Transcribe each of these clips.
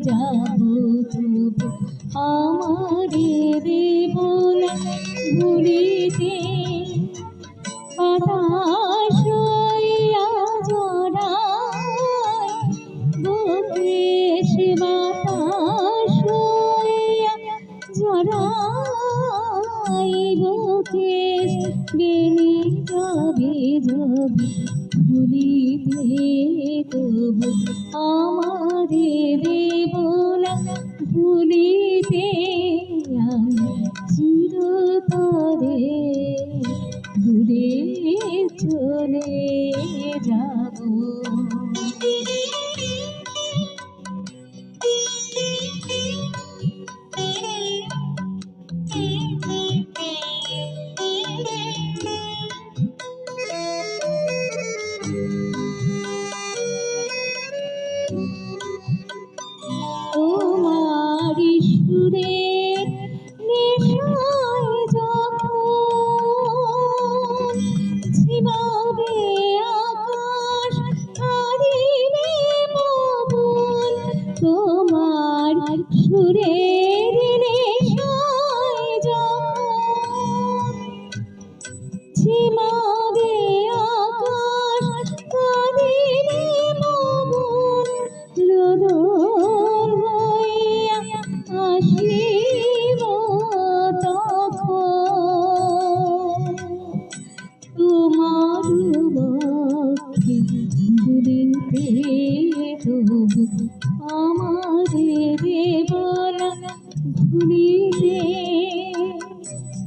যাব তবু আমারে দেব না ভুলিতে বাতাস জড়ায় বুকেশ বাতাস জড়াই বুকেশ বেনি যাবে যাবে ভুলিতে তবু আমারে দেব না দূরে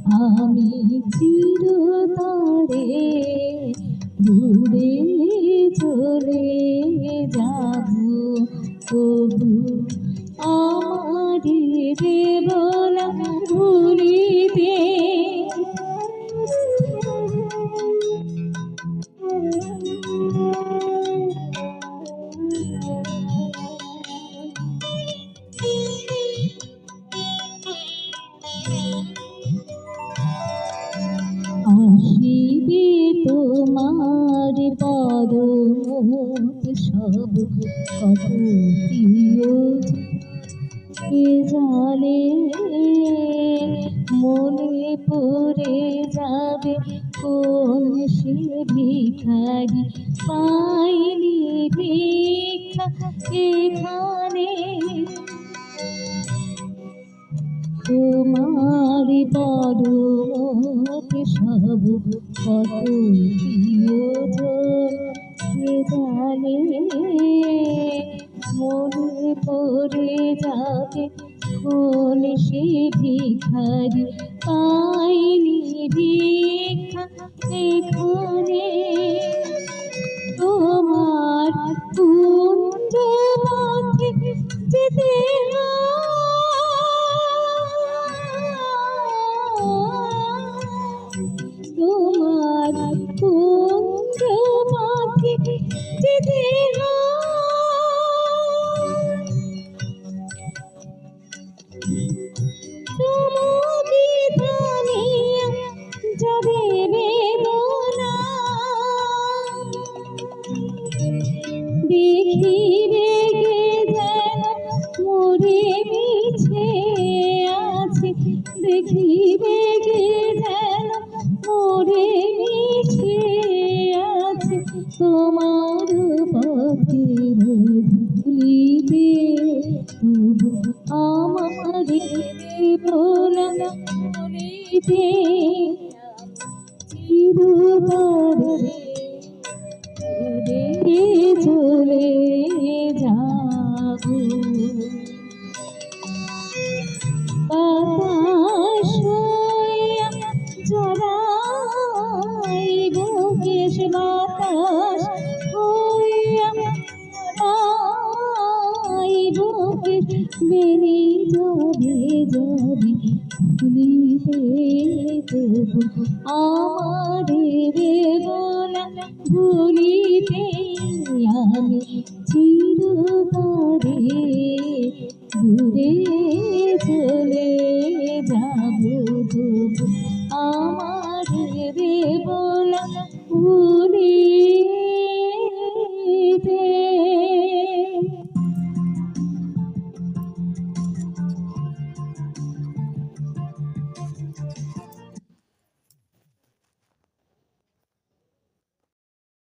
আমি চিরতরে দূরে চলে যাব। তবু আমার দেব কত জানে মনে পড়ে যাবে কোন সে ভিখারি, পাইনি ভিক্ষা এখানে তোমার পদমতে সব কত কে জানে মনে পড়ে যাবে কোন সে ভিখারি পাইনি ভিক্ষা এখানে যেতে যাবে বেদনা দেখিবে গে যেন মরে মিছে আছে দেখিবে গে যেন মরে তোমার পথের ভুলিবে তবু আমারে চিরতরে চলে যাব। আমার ভুলিতে আমি চিরতরে দূরে চলে যাব আমার দেব